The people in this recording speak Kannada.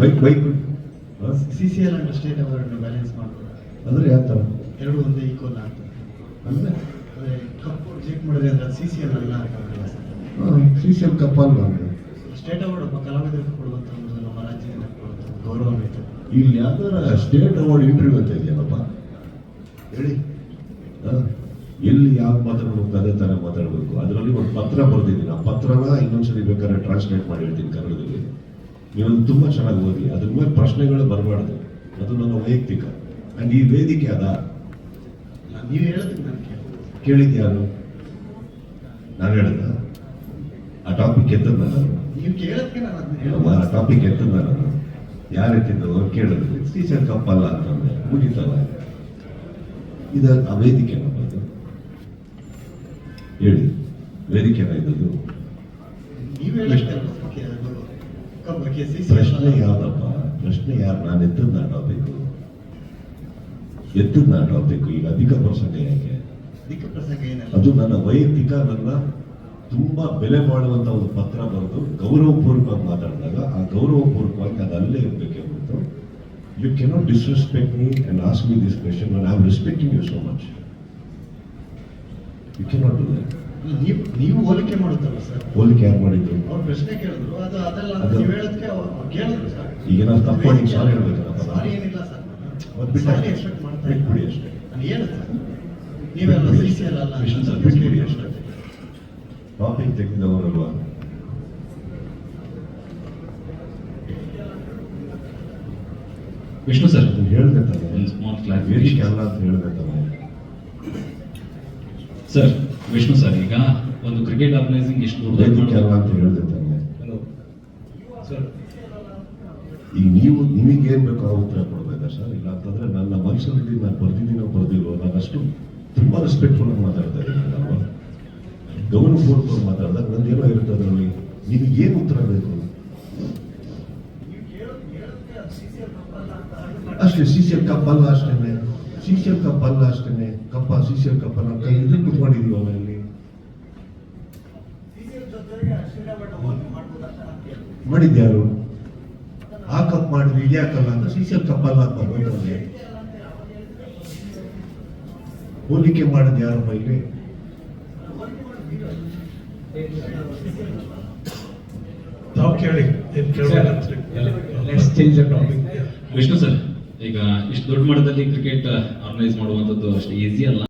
Bike bike C C L and state ಅವರನ್ನು ಬ್ಯಾಲೆನ್ಸ್ ಮಾಡ್ತಾರೆ ಅಂದ್ರೆ ಯಾವ ಥರ ಎರಡು ಒಂದೇ ಈಕ್ವಲ್ ಆಗ್ತದೆ ಅಂದ್ರೆ? ಅಂದರೆ ಕಪ್ ಚೆಕ್ ಮಾಡಿದ್ರೆ ಅಂದ್ರೆ ಸಿ ಸಿ ಎಲ್ ಆಗಲ್ಲ ಸಿ ಸಿ ಎಲ್ ಕಪ್ ಅಲ್ಲ ಸ್ಟೇಟ್ ಅವಾರ್ಡ್ ಒಬ್ಬ ಕಲಾವಿದರಿಗೆ ಕೊಡುವಂಥ ಒಂದು ನಮ್ಮ ರಾಜ್ಯದಿಂದ ಕೊಡುವಂಥ ಒಂದು ಗೌರವಾನ್ವಿತ ಇಲ್ಲಿ ಯಾವ್ದಾರ ಸ್ಟೇಟ್ ಅವಾರ್ಡ್ ಇಂಟರ್ವ್ಯೂ ಅಂತ ಇದೆಯಲ್ಲಪ್ಪ ಹೇಳಿ? ಎಲ್ಲಿ ಯಾವ ಮಾತಾಡಬೇಕು ಅದೇ ಥರ ಮಾತಾಡಬೇಕು. ಅದರಲ್ಲಿ ಒಂದು ಪತ್ರ ಬರೆದಿದ್ದೀನಿ. ಆ ಪತ್ರನ ಇನ್ನೊಂದ್ಸರಿ ಬೇಕಾದ್ರೆ ಟ್ರಾನ್ಸ್ಲೇಟ್ ಮಾಡಿ ಹೇಳ್ತೀನಿ ಕನ್ನಡದಲ್ಲಿ. ನೀವು ತುಂಬ ಚೆನ್ನಾಗಿ ಓದಿ. ಅದ್ರ ಮೇಲೆ ಪ್ರಶ್ನೆಗಳು ಬರಬಾರ್ದು. ಅದು ನನ್ನ ವೈಯಕ್ತಿಕ. ಅಂಡ್ ಈ ವೇದಿಕೆ ಅದ. ನೀವು ಹೇಳ್ತೀನಿ ನಾನು ಯಾರು? ಕೇಳಿದ್ಯಾರು ನಾನು ಹೇಳ್ದ ಆ ಟಾಪಿಕ್ ಎತ್ತದ ನಾನು? ನೀವು ಕೇಳಕ್ಕೆ ನಾನು ಅದನ್ನ ಹೇಳುವ ಆ ಟಾಪಿಕ್ ಎತ್ತದ ನಾನು? ಯಾರು ಎತ್ತಿದ್ದು ಕೇಳಿದ್ರು. ಟೀಚರ್ ಕಪ್ಪಲ್ಲ ಅಂತಂದೆ. ಮುಗಿತಲ್ಲ. ಇದು ಆ ವೇದಿಕೆ ನಮ್ಮದು. ಹೇಳಿ. ವೇದಿಕೆ ಇದ್ದದ್ದು. ನೀವು ಪ್ರಶ್ನೆ ಯಾವ್ದಪ್ಪ ಪ್ರಶ್ನೆ ಯಾರು ನಾನು ಎತ್ತದ ಟಾಪಿಕ್ ಎತ್ತದ ಟಾಪಿಕ್ ಈಗ ಅಧಿಕ ಪ್ರಸಂಗ ಯಾಕೆ ದಿಕ್ಕ ಪ್ರಸಂಗ ಏನಲ್ಲ ಅದು ನನ್ನ ವೈಯಕ್ತಿಕ ನನ್ನ ತುಂಬಾ ಬೆಲೆ ಬಾಳುವಂತ ಒಂದು ಪತ್ರ ಬರೆದು ಗೌರವಪೂರ್ವಕವಾಗಿ ಮಾತಾಡಿದಾಗ ಆ ಗೌರವಪೂರ್ವಕವಾಗಿ ಅದು ಅಲ್ಲೇ ಇರಬೇಕೆ ಹೊರತು you cannot disrespect me and ask me this question I am respecting you so much you cannot do that ನೀವು ನೀವು ಹೋಲಿಕೆ ಮಾಡುತ್ತಲ್ಲ ಸರ್? ಹೋಲಿಕೆ ಯಾರು ಮಾಡಿದ್ರು ಅವ್ರು ಪ್ರಶ್ನೆ ಕೇಳಿದ್ರು. ಅದು ಅದೆಲ್ಲ ನೀವು ಹೇಳೋದಕ್ಕೆ ಅವ್ರು ಅವ್ರು ಕೇಳಿದ್ರು ಸರ್. ಈಗ ನಾವು ತಪ್ಪು ಮಾಡಿ ಸಾರಿ ಹೇಳ್ಬೇಕಲ್ಲ ಸಾರಿ? ಏನಿಲ್ಲ ಸರ್. ಒಂದು ಬಿಟ್ಟು ಸಾರಿ ಎಕ್ಸ್ಪೆಕ್ಟ್ ಮಾಡ್ತಾ. ಬಿಟ್ಬಿಡಿ ಅಷ್ಟೇ. ನಾನು ಹೇಳುದು ಸರ್. ನೀವೆಲ್ಲ ಸಿ ಸಿ ಅಲ್ಲ ವಿಷ್ಣು ಸರ್ ಬಿಟ್ಬಿಡಿ ಅಷ್ಟೇ. ಟಾಪಿಕ್ ತೆಗೆದವರಲ್ವಾ ವಿಷ್ಣು ಸರ್ ಅದನ್ನ ಹೇಳ್ದೆ ತಾನೆ ಒಂದು ಸ್ಮಾಲ್ ಕ್ಲಾರಿಫಿಕೇಶನ್ ಅಲ್ಲ ಅಂತ ಹೇಳ್ದೆ ತಾನೆ ಸರ್ ವಿಷ್ಣು ಸರ್ ಈಗ ಒಂದು ಕ್ರಿಕೆಟ್ ಆರ್ಗನೈಸಿಂಗ್ ಎಷ್ಟು ಅಂತ ಹೇಳ್ದೆ ಸರ್ ಈಗ ನೀವು ನಿಮಗೆ ಏನ್ ಬೇಕೋ ಉತ್ತರ ಕೊಡ್ಬೇಕಾ ಸರ್ ಇಲ್ಲ ಅಂತಂದ್ರೆ ನನ್ನ ಮನಸ್ಸಲ್ಲಿ ನಾನು ಬರ್ದಿದ್ದೀನೋ ಬರ್ದಿಲ್ವೋ ನಾನು ಅಷ್ಟು ತುಂಬಾ ರೆಸ್ಪೆಕ್ಟ್ಫುಲ್ ಆಗಿ ಮಾತಾಡ್ತಾ ಇದ್ದೀನಿ ಅಲ್ವಾ ಗೌರವಪೂರ್ವಕವಾಗಿ ಮಾತಾಡಿದಾಗ ನಂದೇನೋ ಇರುತ್ತೆ ಅದರಲ್ಲಿ. ನಿಮಗೆ ಏನು ಉತ್ತರ ಬೇಕು? ಅಷ್ಟೇ ಸಿ ಸಿ ಎಲ್ ಕಪ್ ಅಲ್ಲ ಅಷ್ಟೇನೆ. ಸಿ ಸಿ ಎಲ್ ಕಪ್ ಅಲ್ಲ. ಅಷ್ಟೇನೆ ಕಪ್ಪ ಸೀಶಲ್ ಕಪ್ಪಲ್ಲ ಕಪ್ ಕೈ ಇದು ಕುತ್ಕೊಂಡಿದೀವಲ್ಲ ಇಲ್ಲಿ ಮಾಡಿದ್ಯಾರು? ಆ ಕಪ್ ಮಾಡಿದ್ವಿ ಇದ್ಯಾಕಲ್ಲ ಅಂತ ಸೀಶಲ್ ಎಲ್ ಕಪ್ ಅಲ್ಲ ಅಂತ ಬಂದ್ರೆ ಹೋಲಿಕೆ ಮಾಡಿದ ಯಾರು ಇಲ್ಲಿ? ತಾವು ಕೇಳಿ. ಏನ್ ಕೇಳ್ಬೇಕಂತ let's change the topic Vishnu sir. ಈಗ ಇಷ್ಟು ದೊಡ್ಡ ಮಟ್ಟದಲ್ಲಿ ಕ್ರಿಕೆಟ್ ಆರ್ಗನೈಸ್ ಮಾಡುವಂಥದ್ದು ಅಷ್ಟು ಈಸಿ ಅಲ್ಲ.